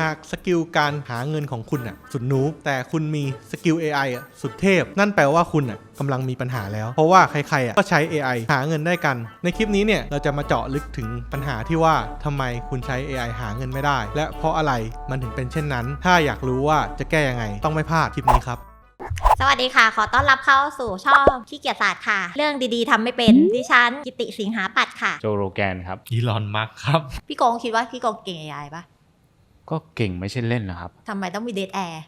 หากสกิลการหาเงินของคุณอะสุดนูบแต่คุณมีสกิล AI อะสุดเทพ นั่นแปลว่าคุณอะกำลังมีปัญหาแล้ว เพราะว่าใครๆอะก็ใช้ AI หาเงินได้กัน ในคลิปนี้เนี่ยเราจะมาเจาะลึกถึงปัญหาที่ว่าทำไมคุณใช้ AI หาเงินไม่ได้ และเพราะอะไรมันถึงเป็นเช่นนั้น ถ้าอยากรู้ว่าจะแก้ยังไง ต้องไม่พลาดคลิปนี้ครับสวัสดีค่ะ ขอต้อนรับเข้าสู่ช่องขี้เกียจศาสตร์ค่ะ เรื่องดีๆทำไม่เป็นดิฉันกิติสิงหาปัตย์ค่ะ โจโรแกนครับอีลอนมัสครับ พี่โกงคิดว่าพี่โกงเก่ง AI ปะ ก็เก่งไม่ใช่เล่นนะครับทำไมต้องมีเดทแอร์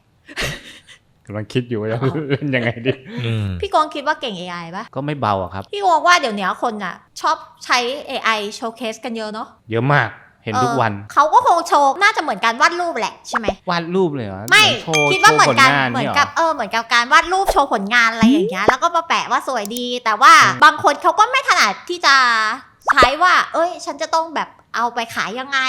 กำลังคิดอยู่ว่าจะอ๋อเล่นยังไงดีอืมพี่โกงคิดว่าเก่ง AI ปะก็ไม่เบาอะครับ พี่โกงว่าเดี๋ยวนี้คนอะชอบใช้ AI โชว์เคสกันเยอะเนาะเยอะมากเห็นทุกวันเออเขาก็คงโชว์น่าจะเหมือนการวาดรูปแหละใช่ไหมวาดรูปเลยเหรอไม่โชว์คิดว่าเหมือนกันโชว์ผลงานเหมือนยกับรเออเหมือนกับการวาดรูปโชว์ผลงานอะไรอย่างเงี้ยแล้วก็มาแปะว่าสวยดี แต่ว่าบางคนเขาก็ไม่ถนัดที่จะใช้ว่า เอ้ย ฉันจะต้องแบบ เอาไปขายยังไง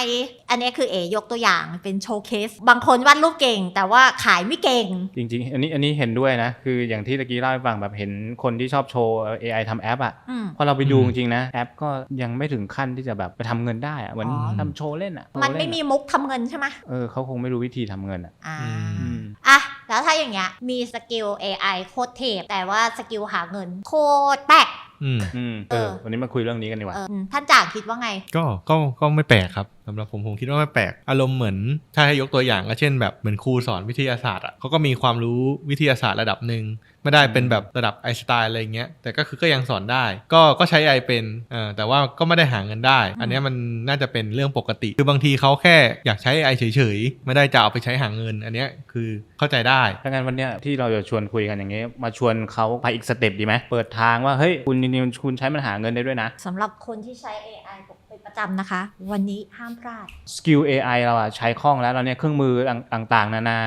อันนี้คือเอยกตัวอย่างเป็นโชว์เคส บางคนวาดรูปเก่ง แต่ว่าขายไม่เก่ง จริง ๆ อันนี้อันนี้เห็นด้วยนะ คืออย่างที่ตะกี้เล่าให้ฟังแบบเห็นคนที่ชอบโชว์ AI ทำแอปอะอืม พอเราไปดูอืจมริงๆนะ แอปก็ยังไม่ถึงขั้นที่จะแบบไปทำเงินได้อะเหมือนอ๋อ ทำโชว์เล่นอะมันไม่โชว์เล่มีอะมุกทำเงินใช่ไหมเออเขาคงไม่รู้วิธีทำเงินอะอ่าอืม อะ แล้วถ้าอย่างเงี้ยมีสกิล AI โคตรเทพแต่ว่าสกิลหาเงินโคตรแปลก อืมอืมเอเอออ วันนี้มาคุยเรื่องนี้กันดีกว่า เออท่านจ่างคิดว่าไง ก็ก็ก็ไม่แปลกครับสำหรับผมผมคิดว่าไม่แปลกอารมณ์เหมือน ถ้าให้ยกตัวอย่างก็เช่นแบบเหมือนครูสอนวิทยาศาสตร์อะเขาก็มีความรู้วิทยาศาสตร์ระดับหนึ่ง ไม่ได้เป็นแบบระดับไอน์สไตน์อะไรเงี้ยแต่ก็คือก็ยังสอนได้ ก็ก็ใช้ AI เป็นเออแต่ว่าก็ไม่ได้หาเงินได้ อันเนี้ยมันน่าจะเป็นเรื่องปกติ คือบางทีเขาแค่อยากใช้ AI เฉยๆ ไม่ได้จะเอาไปใช้หาเงิน อันเนี้ยคือเข้าใจได้ถ้างั้นวันเนี้ยที่เราจะชวนคุยกันอย่างเงี้ยมาชวนเขาไปอีกสเต็ปดีไหมเปิดทางว่าเฮ้ยคุณจริงๆคุณใช้มันหาเงินได้ด้วยนะสำหรับคนที่ใช้ AI เป็นประจำนะคะ วันนี้ห้ามพลาดสกิล AI เราอะใช้คล่องแล้วเราเนี่ยเครื่องมือต่างๆ นานา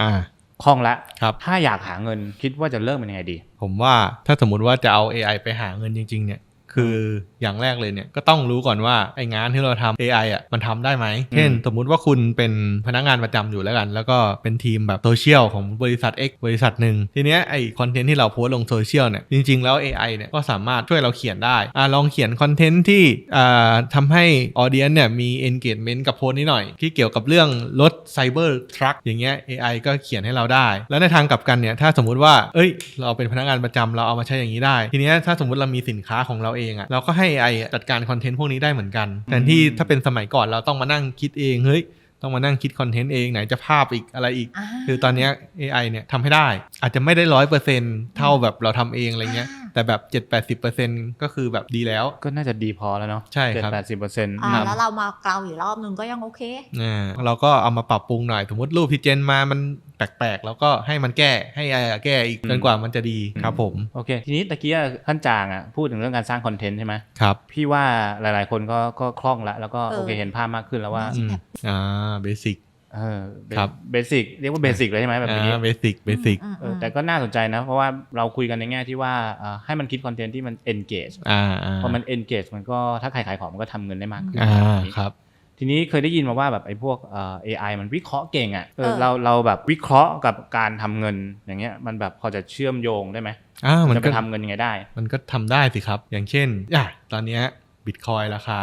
อ่า คล่องแล้วครับถ้าอยากหาเงินคิดว่าจะเริ่มเป็นยังไงดี ผมว่าถ้าสมมติว่าจะเอา AI ไปหาเงินจริง ๆ เนี่ย คืออย่างแรกเลยเนี่ยก็ต้องรู้ก่อนว่าไอ้งานที่เราทำ AI อะมันทำได้ไหมเช่นสมมุติว่าคุณเป็นพนักงานประจำอยู่แล้วกัน แล้วก็เป็นทีมแบบโซเชียลของบริษัท X บริษัทหนึ่งทีเนี้ยไอ้คอนเทนต์ที่เราโพสต์ลงโซเชียลเนี่ยจริงๆแล้ว AI เนี่ยก็สามารถช่วยเราเขียนได้อ่าลองเขียนคอนเทนต์ที่อ่าทำให้ออเดียนเนี่ยมี engagement กับโพสต์นี้หน่อย ที่เกี่ยวกับเรื่องรถไซเบอร์ทรัคอย่างเงี้ย AI ก็เขียนให้เราได้ แล้วในทางกลับกันเนี่ยถ้าสมมุติว่าเอ้ย เราเป็นพนักงานประจำเราเอามาใช้อย่างนี้ได้ ทีเนี้ยถ้าสมมติเรามีสินค้าของเราเองอะเราก็ให้ AI อะจัดการคอนเทนต์พวกนี้ได้เหมือนกันแทนที่ถ้าเป็นสมัยก่อนเราต้องมานั่งคิดเองเฮ้ย ต้องมานั่งคิดคอนเทนต์เองไหนจะภาพอีกอะไรอีกอ่าคือตอนเนี้ย AI เนี่ยทำให้ได้ อาจจะไม่ได้ร้อยเปอร์เซ็นเท่าแบบเราทำเองอะไรเงี้ยอ่าแต่แบบ7-80%ก็คือแบบดีแล้ว ก็น่าจะดีพอแล้วเนาะใช่ครับแปดสิบเปอร์เซ็นต์อ่าแล้วเรามาเกลาอยู่รอบนึงก็ยังโอเคอ่าเราก็เอามาปรับปรุงหน่อยสมมติรูปที่เจนมามันแปลกๆ แล้วก็ให้มันแก้ให้ AI อะแก้อีกจนกว่ามันจะดีครับผม โอเค ทีนี้ตะกี้อะท่านจางอะพูดถึงเรื่องการสร้างคอนเทนต์ใช่ไหมครับพี่ว่าหลายๆคนก็ก็คล่องแล้วแล้วก็เออโอเคเห็นภาพมากขึ้นแล้วว่าอืมอ่าเบสิกเออครับเบสิกเรียกว่าเบสิกเลยใช่ไหมแบบนี้อ่าเบสิกเบสิกอืมเออือมแต่ก็น่าสนใจนะ เพราะว่าเราคุยกันในแง่ที่ว่าเอ่อให้มันคิดคอนเทนต์ที่มัน engage อ่าอ่าพอมัน engage มันก็ถ้าใครขายของมันก็ทำเงินได้มากขึ้นอ่าแบบนี้ครับทีนี้เคยได้ยินมาว่าแบบไอ้พวกเอ่อ AI มันวิเคราะห์เก่งอะ่ะเออเออเราเราแบบวิเคราะห์กับการทำเงินอย่างเงี้ยมันแบบพอจะเชื่อมโยงได้ไหมอ่ามันจะไปก็ทำเงินยังไงได้ มันก็ทำได้สิครับ อย่างเช่นอะตอนเนี้ย บิตคอยราคา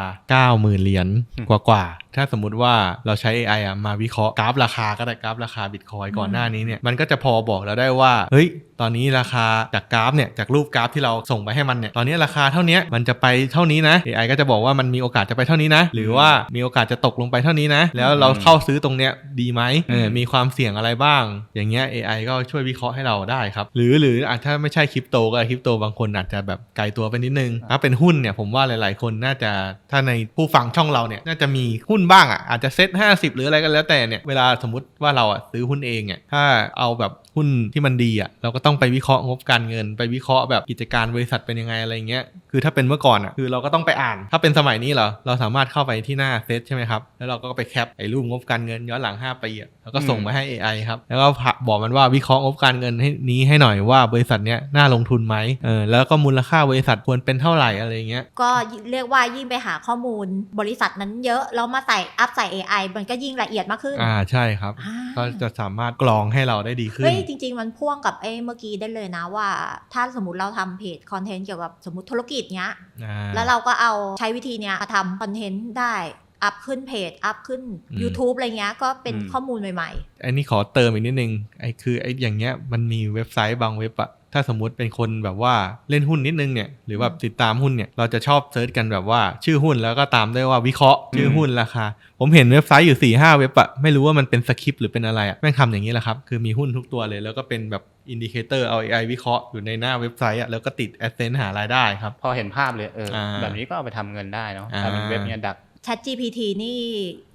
90,000 เหรียญอืมกว่ากว่าๆ ถ้าสมมุติว่าเราใช้ AI อะมาวิเคราะห์กราฟราคาก็ได้กราฟราคาบิตคอยก่อนหน้านี้เนี่ยมันก็จะพอบอกเราได้ว่า เฮ้ย ตอนนี้ราคาจากกราฟเนี่ยจากรูปกราฟที่เราส่งไปให้มันเนี่ยตอนนี้ราคาเท่านี้มันจะไปเท่านี้นะ AI ก็จะบอกว่ามันมีโอกาสจะไปเท่านี้นะ หรือว่ามีโอกาสจะตกลงไปเท่านี้นะ แล้วเราเข้าซื้อตรงเนี้ยดีไหมเออมีความเสี่ยงอะไรบ้าง อย่างเงี้ย AI ก็ช่วยวิเคราะห์ให้เราได้ครับหรือหรืออาจถ้าไม่ใช่คริปโตก็คริปโตบางคนอาจจะแบบไกลตัวไปนิดนึงถ้าเป็นหุ้นเนี่ยผมว่าหลายๆคนน่าจะถ้าในผู้ฟังช่องเราเนี่ยน่าจะมีหุ้นบ้างอะอาจจะเซ็ต50หรืออะไรก็แล้วแต่เนี่ยเวลาสมมติว่าเราอะซื้อหุ้นเองเนี่ยถ้าเอาแบบหุ้นที่มันดีอะเราก็ต้องไปวิเคราะห์งบการเงิน ไปวิเคราะห์แบบกิจการบริษัทเป็นยังไงอะไรเงี้ยคือถ้าเป็นเมื่อก่อนอะคือเราก็ต้องไปอ่าน ถ้าเป็นสมัยนี้เหรอเราสามารถเข้าไปที่หน้าเซตใช่ไหมครับแล้วเราก็ไปแคปไอ้รูปงบการเงินย้อนหลัง 5 ปีอะ แล้วก็ส่งมาให้ AI ครับ แล้วก็บอกมันว่าวิเคราะห์งบการเงินให้นี้ให้หน่อยว่าบริษัทเนี้ยน่าลงทุนไหมเออแล้วก็มูลค่าบริษัทควรเป็นเท่าไหร่อะไรเงี้ย ก็เรียกว่ายิ่งไปหาข้อมูลบริษัทนั้นเยอะแล้วมาใส่อัพใส่ AI มันก็ยิ่งละเอียดมากขึ้น อ่าใช่ครับอ่าก็จะสามารถกรองให้เราได้ดีขึ้น เฮ้ย จริง ๆ มันพ่วงกับเอ้เมื่อกี้ได้เลยนะว่า ถ้าสมมติเราทำเพจคอนเทนต์เกี่ยวกับสมมติธุรกิจเนี้ยอ่าแล้วเราก็เอาใช้วิธีเนี้ยมาทำคอนเทนต์ได้ อัพขึ้นเพจ อัพขึ้นอืม YouTube อะไรเงี้ยก็เป็นอืมข้อมูลใหม่ไอ้นี่ขอเติมอีกนิดนึงไอ้คือไอ้อย่างเงี้ยมันมีเว็บไซต์บางเว็บอะถ้าสมมุติเป็นคนแบบว่าเล่นหุ้นนิดนึงเนี่ยหรือแบบติดตามหุ้นเนี่ยเราจะชอบเซิร์ชกันแบบว่าชื่อหุ้นแล้วก็ตามด้วยว่าวิเคราะห์ชื่อหุ้นราคา ผมเห็นเว็บไซต์อยู่4ี่ห้าเว็บอะไม่รู้ว่ามันเป็นสคริปต์หรือเป็นอะไรอะแม่งทำอย่างนี้แหละครับ คือมีหุ้นทุกตัวเลย แล้วก็เป็นแบบอินดิเคเตอร์เอา AI วิเคราะห์อยู่ในหน้าเว็บไซต์อะแล้วก็ติดแอดเซนหารายได้ครับพอเห็นภาพเลยเอออาแบบนี้ก็เอาไปทำเงินได้เนาะอ่าถ้าเป็นเว็บเนี้ยดักๆ Chat GPT นี่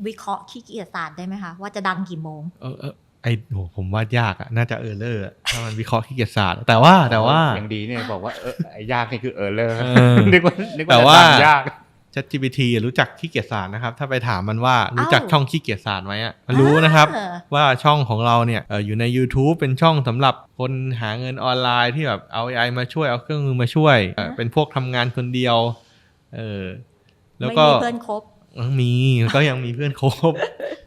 วิเคราะห์ขี้เกียจศาสตร์ได้ไหมคะ ว่าจะดังกี่โมง เออเออไอโหผมว่ายากอะน่าจะเออร์เลอร์ถ้ามันวิเคราะห์ขี้เกียจศาสตร์แต่ว่าแต่ว่าอย่างดีเนี่ยบอกว่าเออไอ้ยากนี่คือเออเลอร์เออนึกว่านึกว่าแต่จะว่าดังยาก ChatGPT รู้จักขี้เกียจศาสตร์นะครับ ถ้าไปถามมันว่ารู้จักอ้าวช่องขี้เกียจศาสตร์ไหมอะมันรู้นะครับเออว่าช่องของเราเนี่ยเอออยู่ใน YouTube เป็นช่องสำหรับคนหาเงินออนไลน์ที่แบบเอา AI มาช่วยเอาเครื่องมือมาช่วยเออเป็นพวกทำงานคนเดียวเออแล้วไม่ก็มีเพื่อนคบยัง มีก็ยังมีเพื่อนครบ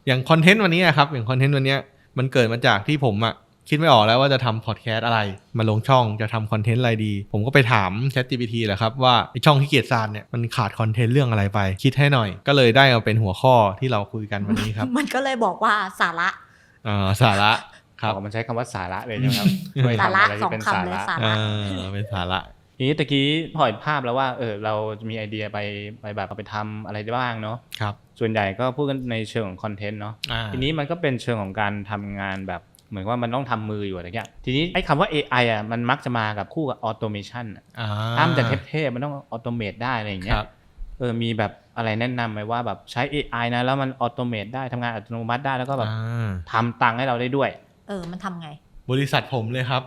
อย่างคอนเทนต์วันนี้อะครับอย่างคอนเทนต์วันเนี้ยมันเกิดมาจากที่ผมอะคิดไม่ออกแล้วว่าจะทำพอดแคสต์อะไร มาลงช่องจะทำคอนเทนต์อะไรดี ผมก็ไปถาม ChatGPT แหละครับว่าไอช่องที่เกียรติซานเนี่ยมันขาดคอนเทนต์เรื่องอะไรไป คิดให้หน่อย ก็เลยได้มาเป็นหัวข้อที่เราคุยกันวันนี้ครับ มันก็เลยบอกว่าสาระอ่าสาระครับอ๋อมันใช้คำว่าสาระเลยใช่ไหมครับช่วยสาทำระอะไรสอที่งเป็นคำสาเลยระสาเอระอเป็นสาระที นี้ตะกี้พอเห็นภาพแล้วว่าเออเราจะมีไอเดียไปไปแบบเอาไปทำอะไรได้บ้างเนาะครับส่วนใหญ่ก็พูดกันในเชิงของคอนเทนต์เนาะอ่าทีนี้มันก็เป็นเชิงของการทำงานแบบเหมือนว่ามันต้องทำมืออยู่อะไรเงี้ยทีนี้ไอ้คำว่า AI อะมันมักจะมากับคู่กับออโตเมชันอ่าถ้ามันจะเทพๆมันต้องออโตเมตได้อะไรอย่างเงี้คยรับเออมีแบบอะไรแนะนำไหมว่าแบบใช้ AI นะแล้วมันออโตเมตได้ทำงานอัตโนมัติได้แล้วก็แบบอ่าทำตังค์ให้เราได้ด้วย เออมันทำไง บริษัทผมเลยครับ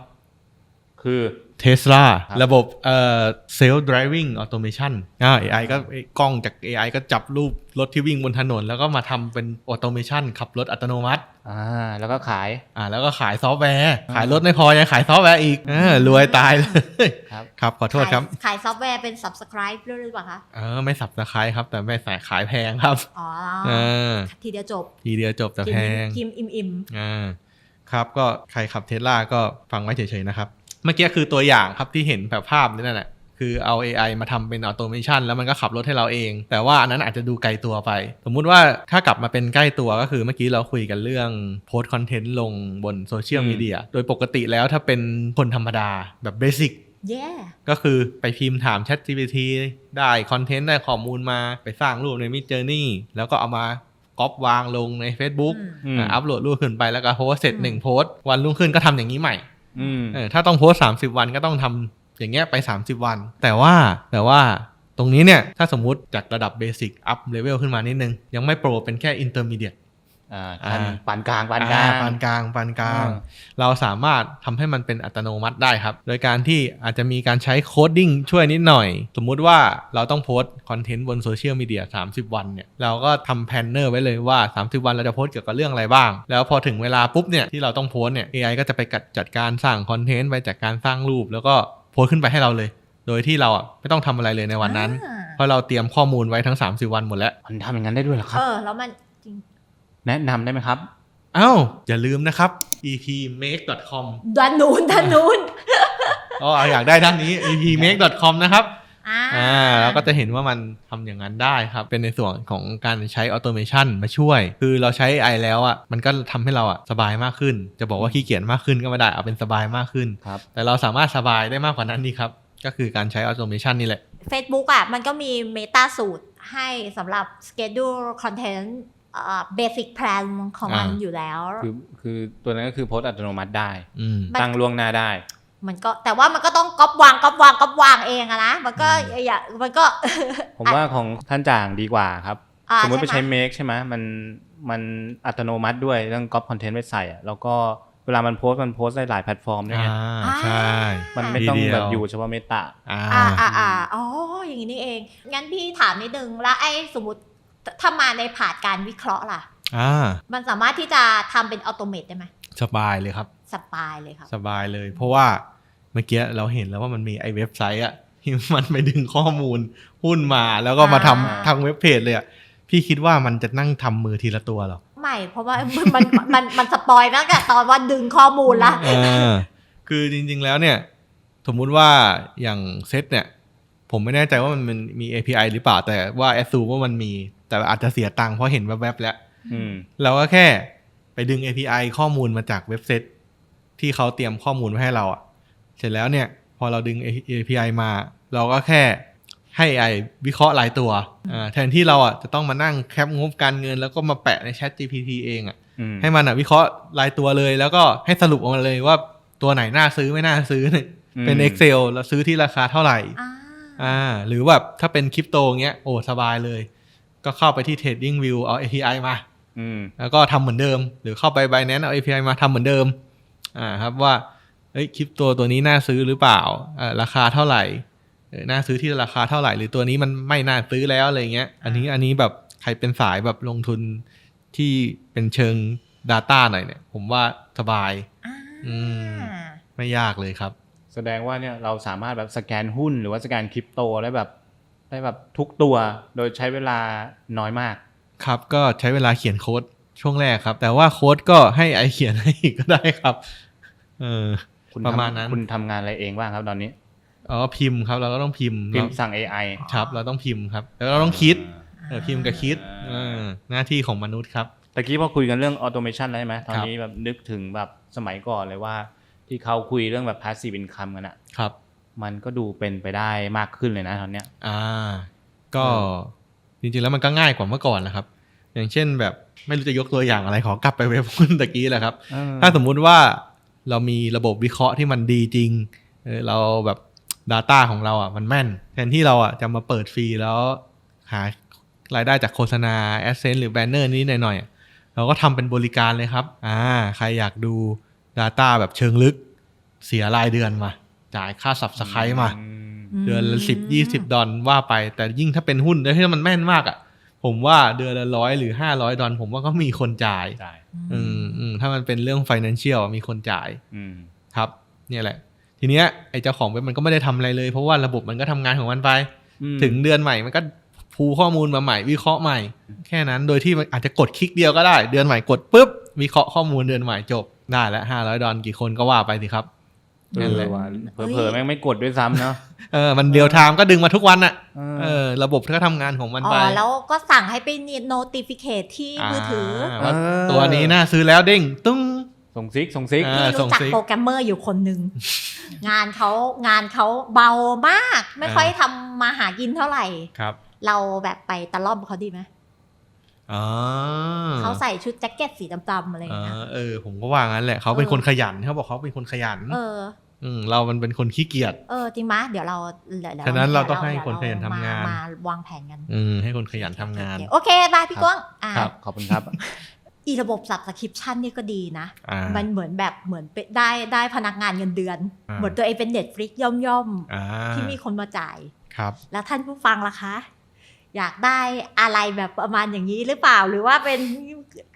คือเทสลาครับระบบเอ่อ self driving automation อ่า AI ก็ไอ้กล้องจาก AI ก็จับรูปรถที่วิ่งบนถนน แล้วก็มาทำเป็น automation ขับรถอัตโนมัติอ่าแล้วก็ขายอ่าแล้วก็ขายซอฟต์แวร์ ขายรถไม่พอยังขายซอฟต์แวร์อีกเออรวยตายเลยครับครับขอโทษครับขายขายซอฟต์แวร์เป็น subscribe ด้วยหรือเปล่าคะเออไม่สับสคายครับ แต่ไม่สายขายแพงครับอ๋อเออทีเดียวจบ ทีเดียวจบแต่กิแพนงกิมอิ่มอิ่มอ่าครับก็ใครขับเทสลาก็ฟังไว้เฉยๆนะครับ เมื่อกี้คือตัวอย่างครับที่เห็นแบบภาพนี่นั่นแหละคือเอา AI มาทำเป็นออโตเมชันแล้วมันก็ขับรถให้เราเอง แต่ว่าอันนั้นอาจจะดูไกลตัวไป สมมุติว่าถ้ากลับมาเป็นใกล้ตัวก็คือเมื่อกี้เราคุยกันเรื่องโพสต์คอนเทนต์ลงบนโซเชียลอืมมีเดียโดยปกติแล้วถ้าเป็นคนธรรมดาแบบเบสิกเย่ก็คือไปพิมพ์ถาม Chat GPT ได้คอนเทนต์ได้ข้อมูลมาไปสร้างรูปใน Mid Journey แล้วก็เอามาก๊อปวางลงใน Facebook อืมอืมอะอัพโหลดรูปขึ้นไปแล้วก็โพสต์เสร็จอืมหนึ่งโพสต์วันรุ่งขึ้นก็ทำอย่างนี้ใหม่อืมเออ ถ้าต้องโพสสามสิบวันก็ต้องทำอย่างเงี้ยไป 30 วัน แต่ว่าแต่ว่าตรงนี้เนี่ย ถ้าสมมุติจากระดับเบสิกอัพเลเวลขึ้นมานิดนึง ยังไม่โปรเป็นแค่อินเตอร์มีเดีย ขั้นอ่าปานกลางปานกลางปานกลางปานกลางอ่าเราสามารถทำให้มันเป็นอัตโนมัติได้ครับ โดยการที่อาจจะมีการใช้โคดดิ้งช่วยนิดหน่อย สมมุติว่าเราต้องโพสต์คอนเทนต์บนโซเชียลมีเดีย30 วันเนี่ย เราก็ทำแพลนเนอร์ไว้เลยว่า 30 วันเราจะโพสต์เกี่ยวกับเรื่องอะไรบ้าง แล้วพอถึงเวลาปุ๊บเนี่ยที่เราต้องโพสต์เนี่ย AI ก็จะไปกัดจัดการสร้างคอนเทนต์ไปจัดการสร้างรูป แล้วก็โพสต์ขึ้นไปให้เราเลย โดยที่เราอะไม่ต้องทำอะไรเลยในวันนั้นอ่าเพราะเราเตรียมข้อมูลไว้ทั้ง 30 วันหมดแล้ว มันทำอย่างนั้นได้ด้วยเหรอครัเอบอแล้วมันจริง แนะนำได้ไหมครับเอ้าอย่าลืมนะครับ epmake.com ด้านนู้นด้านนู้นก็อยากได้ด้านนี้ epmake.com นะครับอ่าอ่าเราก็จะเห็นว่ามันทำอย่างนั้นได้ครับ เป็นในส่วนของการใช้ออโตเมชันมาช่วย คือเราใช้ AI แล้วอะมันก็ทำให้เราอะสบายมากขึ้น จะบอกว่าขี้เกียจมากขึ้นก็ไม่ได้เอาเป็นสบายมากขึ้น ครับ แต่เราสามารถสบายได้มากกว่านั้นดีครับ ก็คือการใช้ออโตเมชันนี่แหละ Facebook อะมันก็มีเมตาสูตรให้สำหรับ schedule content เอ่อ basic plan ของมันอ่าอยู่แล้ว คือคือตัวนั้นก็คือโพสต์อัตโนมัติได้อืมมันตั้งล่วงหน้าได้ มันก็แต่ว่ามันก็ต้องก๊อปวางก๊อปวางก๊อปวางเองอะนะ มันก็อืมอย่ามันก็ ผมว่าของท่านจ่างดีกว่าครับอ่าสมมติไปใช่ใช้ไหมเมคใช่ไหมมันมันอัตโนมัติด้วยเรื่องก๊อปคอนเทนต์ไปใส่อะแล้วก็เวลามันโพสต์มันโพสต์ได้หลายแพลตฟอร์มด้วยไงอ่าใช่ มันไม่ต้องทีเดียวแบบอยู่เฉพาะเมตาอ่าอ่าอ่าอ่าอ๋ออย่างนี้นี่เอง งั้นพี่ถามนิดนึงแล้วไอ้สมมติ ถ้ามาในผ่านการวิเคราะห์ล่ะอ่ามันสามารถที่จะทำเป็นอัตโนมัติได้ไหมสบายเลยครับสปายเลยครับ สบายเลย เพราะว่าเมื่อกี้เราเห็นแล้วว่ามันมีไอ้เว็บไซต์อะที่มันไปดึงข้อมูลหุ้นมาแล้วก็มาทำอ่าทางเว็บเพจเลยอะพี่คิดว่ามันจะนั่งทำมือทีละตัวเหรอไม่เพราะว่ามันมันมันมันสปอยตั้งแต่ตอนว่าดึงข้อมูลละเออคือจริง ๆแล้วเนี่ย สมมุติว่าอย่างเซตเนี่ย ผมไม่แน่ใจว่ามันมันมี API หรือเปล่าแต่ว่า a s ซูว่ามันมี แต่อาจจะเสียตังค์เพราะเห็นแวบๆแล้วอืมเราก็แค่ไปดึง API ข้อมูลมาจากเว็บเซตที่เขาเตรียมข้อมูลไว้ให้เราอะเสร็จแล้วเนี่ย พอเราดึง API มา เราก็แค่ให้ AI วิเคราะห์รายตัวอ่าแทนที่เราอะจะต้องมานั่งแคปงบการเงิน แล้วก็มาแปะใน Chat GPT เองอะอืมให้มันอะวิเคราะห์รายตัวเลย แล้วก็ให้สรุปออกมาเลยว่าตัวไหนน่าซื้อไม่น่าซื้อเนี่ยเป็น Excel แล้วซื้อที่ราคาเท่าไหร่อ่าอ่าหรือแบบถ้าเป็นคริปโตเงี้ยโอ้สบายเลย ก็เข้าไปที่ Trading View เอา API มาอืมแล้วก็ทำเหมือนเดิม หรือเข้าไป Binance เอา API มาทำเหมือนเดิมอ่าครับว่าเอ้ยคริปโตตัวนี้น่าซื้อหรือเปล่าอ่าราคาเท่าไหร่เออน่าซื้อที่ราคาเท่าไหร่ หรือตัวนี้มันไม่น่าซื้อแล้วอะไรเงี้ย อันนี้อันนี้แบบใครเป็นสายแบบลงทุนที่เป็นเชิง Data หน่อยเนี่ย ผมว่าสบายอ่าอืมไม่ยากเลยครับ แสดงว่าเนี่ยเราสามารถแบบสแกนหุ้นหรือว่าสแกนคริปโตได้แบบ ได้แบบทุกตัวโดยใช้เวลาน้อยมาก ครับก็ใช้เวลาเขียนโค้ดช่วงแรกครับ แต่ว่าโค้ดก็ให้ไอเขียนให้อีกก็ได้ครับเออคุณประมาณทำนั้นคุณทำงานอะไรเองบ้างครับตอนนี้อ๋อพิมพ์ครับ เราก็ต้องพิมพ์พิมพ์สั่ง AI ครับ เราต้องพิมพ์ครับ แล้วเราต้องคิดเออพิมพ์กับคิดเออหน้าที่ของมนุษย์ครับตะกี้พอคุยกันเรื่องออโตเมชันแล้วใช่ไหมตอนนี้แบบนึกถึงแบบสมัยก่อนเลยว่า ที่เขาคุยเรื่องแบบ passive income กันอะครับ มันก็ดูเป็นไปได้มากขึ้นเลยนะตอนเนี้ย อ่า ก็จริงๆแล้วมันก็ง่ายกว่าเมื่อก่อนนะครับ อย่างเช่นแบบไม่รู้จะยกตัวอย่างอะไรขอกลับไปเว็บหุ้นตะกี้แหละครับ ถ้าสมมุติว่าเรามีระบบวิเคราะห์ที่มันดีจริงเออเราแบบ Data ของเราอะมันแม่น แทนที่เราอะจะมาเปิดฟรีแล้วหารายได้จากโฆษณา a d s e n s e หรือแบนเนอร์นี้หน่อยๆอะเราก็ทำเป็นบริการเลยครับ อ่า ใครอยากดู Data แบบเชิงลึกเสียรายเดือนมา จ่ายค่า Subscribe มา เดือนละสิบยี่สิบดอลว่าไป แต่ยิ่งถ้าเป็นหุ้นแล้วที่มันแม่นมากอะ ผมว่าเดือนละร้อยหรือห้าร้อยดอลผมว่าก็มีคนจ่ายใช่อืมอืมถ้ามันเป็นเรื่อง financial อะมีคนจ่ายอืมครับ เนี่ยแหละ ทีเนี้ยไอ้เจ้าของเว็บมันก็ไม่ได้ทำอะไรเลย เพราะว่าระบบมันก็ทำงานของมันไปอืมถึงเดือนใหม่มันก็พูข้อมูลมาใหม่วิเคราะห์ใหม่ แค่นั้นโดยที่มันอาจจะกดคลิกเดียวก็ได้ เดือนใหม่กดปุ๊บวิเคราะห์ข้อมูลเดือนใหม่จบได้แล้วห้าร้อยดอลกี่คนก็ว่าไปสิครับเอ นั่นอแหละว่าเผลอๆแม่งไม่กดด้วยซ้ำเนาะเออมันเดียวไทม์ก็ดึงมาทุกวันอะเออเออ ระบบก็ทำงานของมันอ๋ไปอแล้วก็สั่งให้ไป notificate ที่มือถือาว่าตัวนี้น่าซื้อแล้วเด้งตึ้งส่งซิกส่งซิกอ่าพี่ส่รู้งจักซิกโปรแกรมเมอร์อยู่คนหนึ่งงานเขางานเขาเบามาก ไม่อ่าค่อยทำมาหากินเท่าไหร่ครับ เราแบบไปตะล่อมเขาดีไหมอ๋อ เขาใส่ชุดแจ็คเก็ตสีดำๆอะไรอย่างเงี้ยอ่าเออผมก็ว่างั้นแหละเขาเป็นคนขยันเขาบอกเขาเป็นคนขยัน เอออืมเรามันเป็นคนขี้เกียจเออจริงมะเดี๋ยวเราเดี๋ยวฉะนั้นเราต้องดี๋ยวให้คนขยันทำงานมมาวางแผนกันอืมให้คนขยันทำงาน โอเคบายพี่ก้องอ่าครับ ขอบคุณครับ อีระบบสับสคริปชันนี่ก็ดีนะอ่ามันเหมือนแบบเหมือนเป็นได้ได้พนักงานเงินเดือนอ่าเหมือนตัวเองเป็นเน็ตฟลิกย่อมย่อมๆอ่าที่มีคนมาจ่ายครับ แล้วท่านผู้ฟังล่ะคะ อยากได้อะไรแบบประมาณอย่างนี้หรือเปล่า หรือว่าเป็น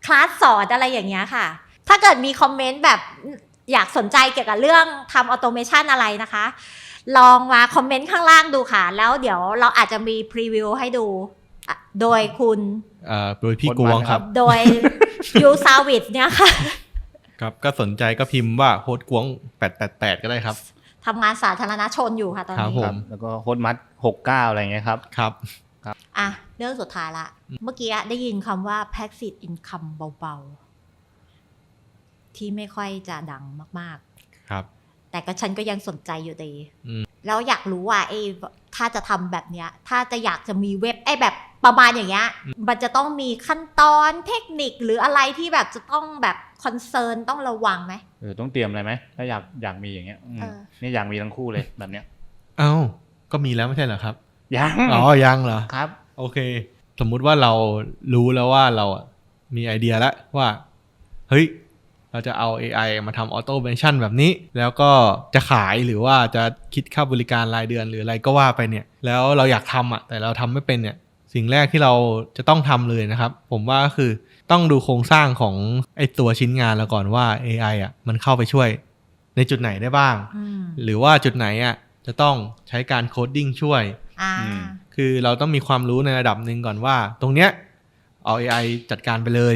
คลาสสอนอะไรอย่างเงี้ยค่ะ ถ้าเกิดมีคอมเมนต์แบบอยากสนใจเกี่ยวกับเรื่องทำออโตเมชันอะไรนะคะ ลองมาคอมเมนต์ข้างล่างดูค่ะ แล้วเดี๋ยวเราอาจจะมีพรีวิวให้ดูอะโดยคุณเอ่อโดยพี่คนกวงมันคครัรับบโดยยูซาวิดเนี่ยค่ะ ครับก็สนใจก็พิมพ์ว่าโค้ดกวงแปดแปดแปดก็ได้ครับทำงานสาธารณชนอยู่ค่ะตอนครับนี้ผครับแล้วก็โฮสต์มัดหกเก้าอะไรอย่างเงี้ยครับครับ อะเรื่องสุดท้ายละ เมื่อกี้ได้ยินคำว่า passive income เบาๆ ที่ไม่ค่อยจะดังมากครับๆแต่ก็ฉันก็ยังสนใจอยู่ดีอืมแล้วอยากรู้ว่าไอ้ถ้าจะทำแบบเนี้ย ถ้าจะอยากจะมีเว็บไอ้แบบประมาณอย่างเงี้ย มันจะต้องมีขั้นตอนเทคนิคหรืออะไรที่แบบจะต้องแบบคอนเซิร์นต้องระวังไหมเออต้องเตรียมอะไรไหมถ้าอยากอยากมีอย่างเงี้ยอืมเออนี่อยากมีทั้งคู่เลยแบบเนี้ย เอ้าก็มีแล้วไม่ใช่เหรอครับยังอ๋อยังเหรอครับ โอเค สมมุติว่าเรารู้แล้วว่าเราอะมีไอเดียแล้วว่า เฮ้ย เราจะเอา AI มาทำออโตเมชันแบบนี้ แล้วก็จะขายหรือว่าจะคิดค่าบริการรายเดือนหรืออะไรก็ว่าไปเนี่ย แล้วเราอยากทำอะแต่เราทำไม่เป็นเนี่ย สิ่งแรกที่เราจะต้องทำเลยนะครับ ผมว่าก็คือต้องดูโครงสร้างของไอตัวชิ้นงานเราก่อนว่า AI อะมันเข้าไปช่วยในจุดไหนได้บ้างอืมหรือว่าจุดไหนอะจะต้องใช้การโคดดิ้งช่วยอ่าอืม คือเราต้องมีความรู้ในระดับหนึ่งก่อนว่า ตรงเนี้ยเอา AI จัดการไปเลย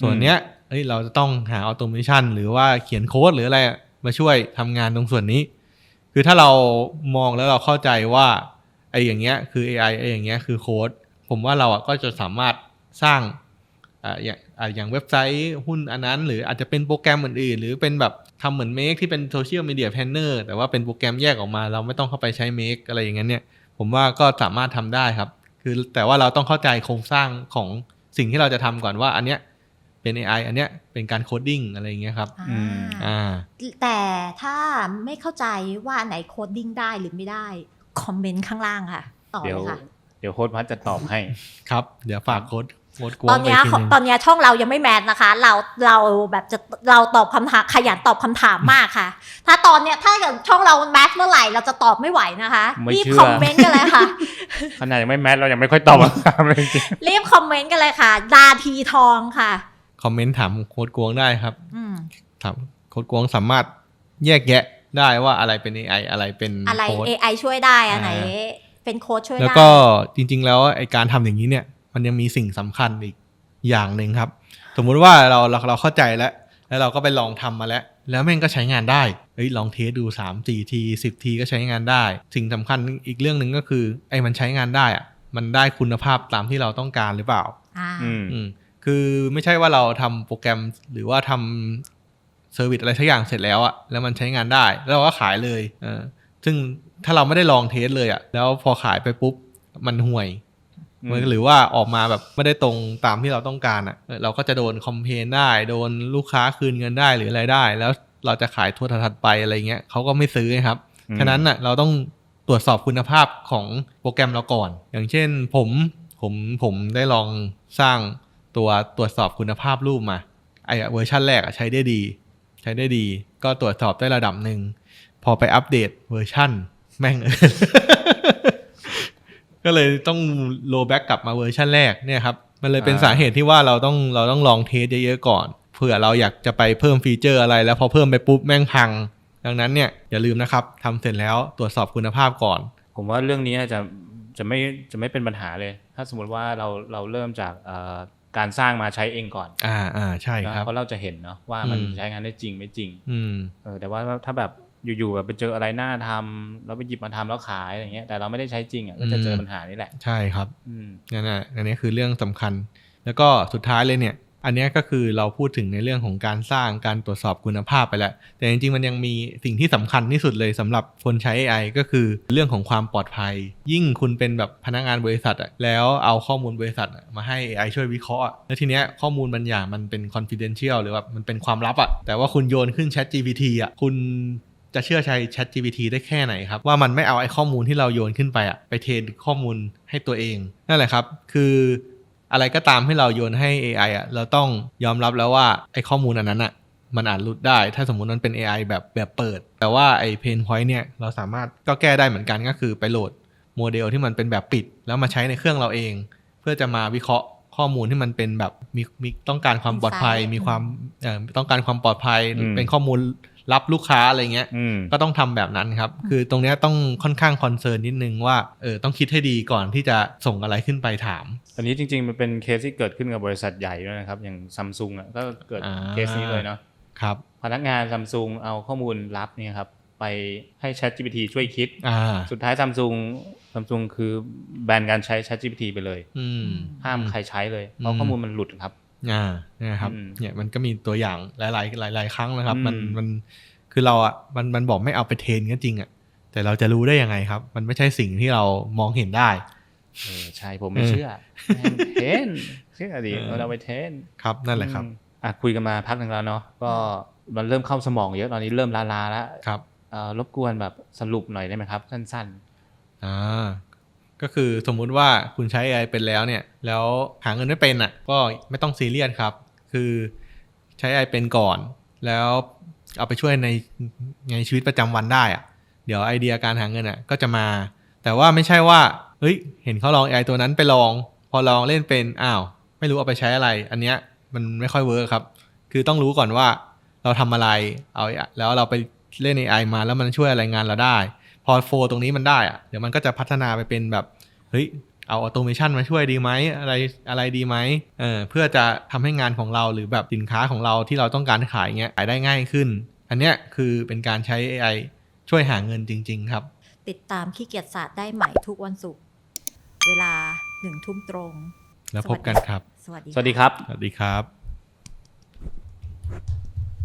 ส่วนเนี้ยเอ้ยเราจะต้องหาออโตเมชันหรือว่าเขียนโค้ดหรืออะไรอะมาช่วยทำงานตรงส่วนนี้ คือถ้าเรามองแล้วเราเข้าใจว่าไอ้อย่างเงี้ยคือ AI ไอ้อย่างเงี้ยคือโค้ดผผมว่าเราอะก็จะสามารถสร้างอ่าอย่างอ่าอย่างเว็บไซต์หุ้นอันนั้น หรืออาจจะเป็นโปรแกรมอื่นๆ หรือเป็นแบบทำเหมือน Make ที่เป็นโซเชียลมีเดียแพนเนอร์แต่ว่าเป็นโปรแกรมแยกออกมา เราไม่ต้องเข้าไปใช้ Make อะไรอย่างเงี้ยเนี่ย ผมว่าก็สามารถทำได้ครับ คือแต่ว่าเราต้องเข้าใจโครงสร้างของสิ่งที่เราจะทำก่อนว่า อันเนี้ยเป็น AI อันเนี้ยเป็นการโคดดิ้งอะไรอย่างเงี้ยครับอืมอ่าอ่าแต่ถ้าไม่เข้าใจว่าอันไหนโคดดิ้งได้หรือไม่ได้ คอมเมนต์ข้างล่างค่ะต่อเดี๋เลยวยค่ะ เดี๋ยวโค้ดพัดจะตอบให้ ครับ เดี๋ยวฝากโค้ด โค้ดกวตองนไปเนี้ยทีนึงตอนเนี้ยช่องเรายังไม่แมสนะคะ เราเราแบบจะเราตอบคำถามขยันตอบคำถามมากค่ะ ถ้าตอนเนี้ยถ้าเกิดช่องเราแมสเมื่อไหร่เราจะตอบไม่ไหวนะคะไม่รีบเชื่อคอมเมนต์กันเลยค่ะขนาดยังไม่แมสเรายังไม่ค่อยตอบคำถามเลยจริงรีบคอมเมนต์กันเลยค่ะดาทีทองค่ะ คอมเมนต์ถามโค้ดกวงได้ครับอืมถามโค้ดกวงสามารถแยกแยะได้ว่าอะไรเป็น AI อะไรเป็นอะไรโค้ด AI ช่วยได้อันไหนอ่าเป็นโค้ดช่วยแล้วได้ก็จริง ๆ แล้วไอการทำอย่างนี้เนี่ย มันยังมีสิ่งสำคัญอีกอย่างหนึ่งครับ สมมุติว่าเราเราเราเข้าใจแล้ว แล้วเราก็ไปลองทำมาแล้ว แล้วแม่งก็ใช้งานได้เฮ้ยลองเทสดู3 4ที10 ทีก็ใช้งานได้ สิ่งสำคัญอีกเรื่องหนึ่งก็คือไอ้มันใช้งานได้อะมันได้คุณภาพตามที่เราต้องการหรือเปล่าอ่าๆอืมอืมคือไม่ใช่ว่าเราทำโปรแกรมหรือว่าทำเซอร์วิสอะไรสักอย่างเสร็จแล้วอะแล้วมันใช้งานได้ แล้วเราก็ขายเลยเออซึ่งถ้าเราไม่ได้ลองเทสเลยอะแล้วพอขายไปปุ๊บมันห่วยอืม หรือว่าออกมาแบบไม่ได้ตรงตามที่เราต้องการอะเออเราก็จะโดนคอมเพลนได้ โดนลูกค้าคืนเงินได้หรืออะไรได้ แล้วเราจะขายทั่วถัดไปอะไรเงี้ยเขาก็ไม่ซื้อไงครับอืมฉะนั้นน่ะเราต้องตรวจสอบคุณภาพของโปรแกรมเราก่อน อย่างเช่นผมผมผมได้ลองสร้างตัวตรวจสอบคุณภาพรูปมาไอเวอร์ชันแรกอะใช้ได้ดี ใช้ได้ดี ก็ตรวจสอบได้ระดับหนึ่ง พอไปอัปเดตเวอร์ชันแม่งเออ ก็เลยต้องโลแบ็กกลับมาเวอร์ชันแรกเนี่ยครับ มันเลยเป็นอ่าสาเหตุที่ว่าเราต้องเราต้องลองเทสเยอะๆก่อน เผื่อเราอยากจะไปเพิ่มฟีเจอร์อะไร แล้วพอเพิ่มไปปุ๊บแม่งพัง ดังนั้นเนี่ยอย่าลืมนะครับทำเสร็จแล้วตรวจสอบคุณภาพก่อน ผมว่าเรื่องนี้จะจะไม่จะไม่เป็นปัญหาเลย ถ้าสมมติว่าเราเราเริ่มจากเอ่อการสร้างมาใช้เองก่อน อ่าอ่าใช่นะครับ เพราะเราจะเห็นเนาะว่ามันอืมใช้งานได้จริงไม่จริง อืมเออแต่ว่าถ้าแบบ อยู่ๆแบบไปเจออะไรน่าทำแล้วไปหยิบมาทำแล้วขายอะไรเงี้ยแต่เราไม่ได้ใช้จริงอะก็จะเจอมปัญหานี้แหละ ใช่ครับอืมนั่นน่ะอันนี้คือเรื่องสำคัญ แล้วก็สุดท้ายเลยเนี่ย อันเนี้ยก็คือเราพูดถึงในเรื่องของการสร้างการตรวจสอบคุณภาพไปแล้ว แต่จริงๆมันยังมีสิ่งที่สำคัญที่สุดเลยสำหรับคนใช้ AI ก็คือเรื่องของความปลอดภัย ยิ่งคุณเป็นแบบพนักงานบริษัทอะแล้วเอาข้อมูลบริษัทอะมาให้ AI ช่วยวิเคราะห์อะแล้วทีเนี้ยข้อมูลบางอย่างมันเป็น confidential หรือว่ามันเป็นความลับอะแต่ว่าคุณโยนขึ้น Chat GPT อะคุณ จะเชื่อใจ Chat GPT ได้แค่ไหนครับ ว่ามันไม่เอาไอ้ข้อมูลที่เราโยนขึ้นไปอะไปเทรนข้อมูลให้ตัวเอง นั่นแหละครับ คืออะไรก็ตามที่เราโยนให้ AI อะเราต้องยอมรับแล้วว่าไอ้ข้อมูลอันนั้นอะมันอาจหลุดได้ ถ้าสมมุติมันเป็น AI แบบแบบเปิด แต่ว่าไอ้เพนพอยต์เนี่ยเราสามารถก็แก้ได้เหมือนกันก็คือไปโหลดโมเดลที่มันเป็นแบบปิด แล้วมาใช้ในเครื่องเราเอง เพื่อจะมาวิเคราะห์ข้อมูลที่มันเป็นแบบมีมีต้องการความปลอดภัย Insight มีความเอ่อต้องการความปลอดภัยอืมเป็นข้อมูล รับลูกค้าอะไรเงี้ยอืมก็ต้องทำแบบนั้นครับ คือตรงเนี้ยต้องค่อนข้างคอนเซิร์นนิดนึงว่าเออต้องคิดให้ดีก่อนที่จะส่งอะไรขึ้นไปถาม อันนี้จริง ๆ มันเป็นเคสที่เกิดขึ้นกับบริษัทใหญ่ด้วยนะครับ อย่างซัมซุงอะก็เกิดอ่าเคสนี้เลยเนาะครับพนักงานซัมซุงเอาข้อมูลลับเนี่ยครับไปให้ Chat GPT ช่วยคิดอ่าสุดท้ายซัมซุงซัมซุงคือแบนการใช้ Chat GPT ไปเลยอืมห้ามใครใช้เลย เพราะอืมข้อมูลมันหลุดครับ อ่าเนี่ยครับอืมเนี่ยมันก็มีตัวอย่างหลาย ๆ หลาย ๆ ครั้งนะครับ มันอืมมันคือเราอะมันมันบอกไม่เอาไปเทรนก็จริงอะแต่เราจะรู้ได้ยังไงครับ มันไม่ใช่สิ่งที่เรามองเห็นได้เออใช่ผมไม่เออเชื่อแม่งเทรนเชื่อดิเออเอาเราไปเทรนครับนั่นแหละครับอืมอะคุยกันมาพักหนึ่งแล้วเนาะก็มันเริ่มเข้าสมองเยอะตอนนี้เริ่มลาๆแล้วครับเอ่อรบกวนแบบสรุปหน่อยได้ไหมครับ สั้นอ่า ก็คือสมมุติว่าคุณใช้ AI เป็นแล้วเนี่ย แล้วหาเงินไม่เป็นอะ ก็ไม่ต้องซีเรียสครับ คือใช้ AI เป็นก่อน แล้วเอาไปช่วยในในชีวิตประจำวันได้อะ เดี๋ยวไอเดียการหาเงินอะก็จะมา แต่ว่าไม่ใช่ว่า เฮ้ย เห็นเขาลอง AI ตัวนั้นไปลอง พอลองเล่นเป็น อ้าว ไม่รู้เอาไปใช้อะไร อันเนี้ยมันไม่ค่อยเวิร์คครับ คือต้องรู้ก่อนว่าเราทำอะไร เอาแล้วเราไปเล่น AI มาแล้วมันช่วยอะไรงานเราได้ พอโฟลตรงนี้มันได้อะเดี๋ยวมันก็จะพัฒนาไปเป็นแบบเฮ้ยเอาออโตเมชันมาช่วยดีไหมอะไรอะไรดีไหมเออเพื่อจะทำให้งานของเราหรือแบบสินค้าของเราที่เราต้องการขายเงี้ยขายได้ง่ายขึ้น อันเนี้ยคือเป็นการใช้ AI ช่วยหาเงินจริง ๆ ครับ ติดตามขี้เกียจศาสตร์ได้ใหม่ทุกวันศุกร์เวลาหนึ่งทุ่มตรง แล้วพบกันครับ สวัสดีสวัสดีครับ สวัสดีครับ